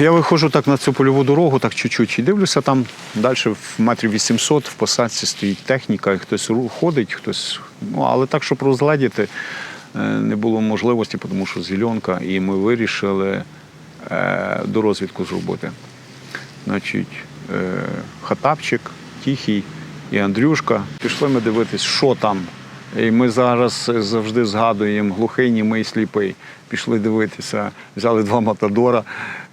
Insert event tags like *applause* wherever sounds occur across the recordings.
Я виходжу так на цю польову дорогу, так чуть-чуть, і дивлюся, там далі в метрів 800 в посадці стоїть техніка, і хтось ходить, хтось. Ну, але так, щоб розгледіти, е, не було можливості, тому що зеленка, і ми вирішили е, до розвідку зробити. Значить, е, Хатапчик, Тихий і Андрюшка. Пішли ми дивитись, що там. І ми зараз завжди згадуємо глухий, німий, сліпий. Пішли дивитися, взяли два матадора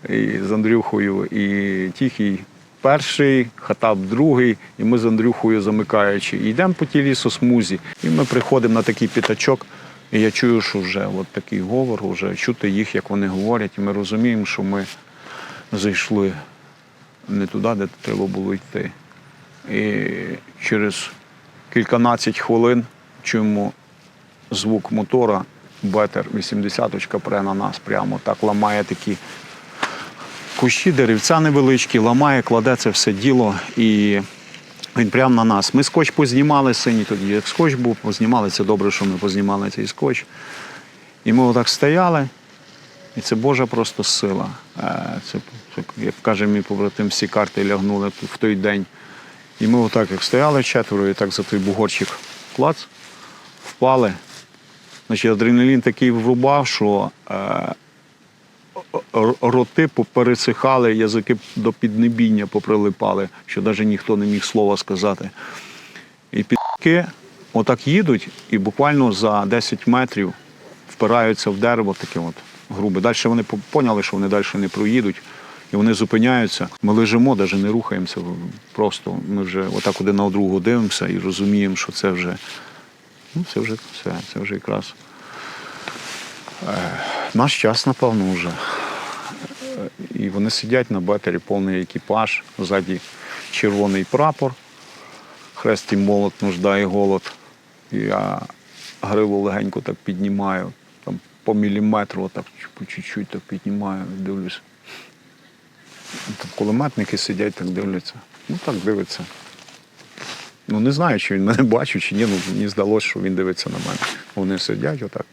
і з Андрюхою, і Тихий перший, Хатап другий, і ми з Андрюхою замикаючи. Йдемо по тій лісосмузі. І ми приходимо на такий п'ятачок, і я чую, що вже от такий говор, вже чути їх, як вони говорять, і ми розуміємо, що ми зайшли не туди, де треба було йти. І через кільканадцять хвилин чуємо звук мотора, бетер 80 пре на нас прямо так ламає такі кущі, деревця невеличкі, ламає, кладе це все діло і він прямо на нас. Ми скотч познімали синій тоді, як скотч був, познімали. Це добре, що ми познімали цей скотч. І ми отак стояли, і це Божа просто сила. Е, це як каже мій побратим, всі карти лягнули в той день. І ми отак як стояли четверо, і так за той бугорчик клац, впали. Значить, адреналін такий врубав, що е, роти попересихали, язики до піднебіння поприлипали, що навіть ніхто не міг слова сказати. І підки отак їдуть, і буквально за 10 метрів впираються в дерево таке от грубе. Далі вони по- поняли, що вони далі не проїдуть. І вони зупиняються. Ми лежимо, навіть не рухаємося. Просто ми вже отак один на другого дивимося і розуміємо, що це вже, ну, це вже все, це вже якраз е, наш час, напевно, вже. Е, І вони сидять на бетері, повний екіпаж, ззаді червоний прапор, хрест і молот, нужда і голод. Я гриву легенько так піднімаю, там по міліметру, так по чуть-чуть так піднімаю, дивлюсь. Там кулеметники сидять, так дивляться. Ну так дивиться. Ну не знаю, чи він мене *laughs* бачив, чи ні. Ну, мені здалося, що він дивиться на мене. Вони сидять отак.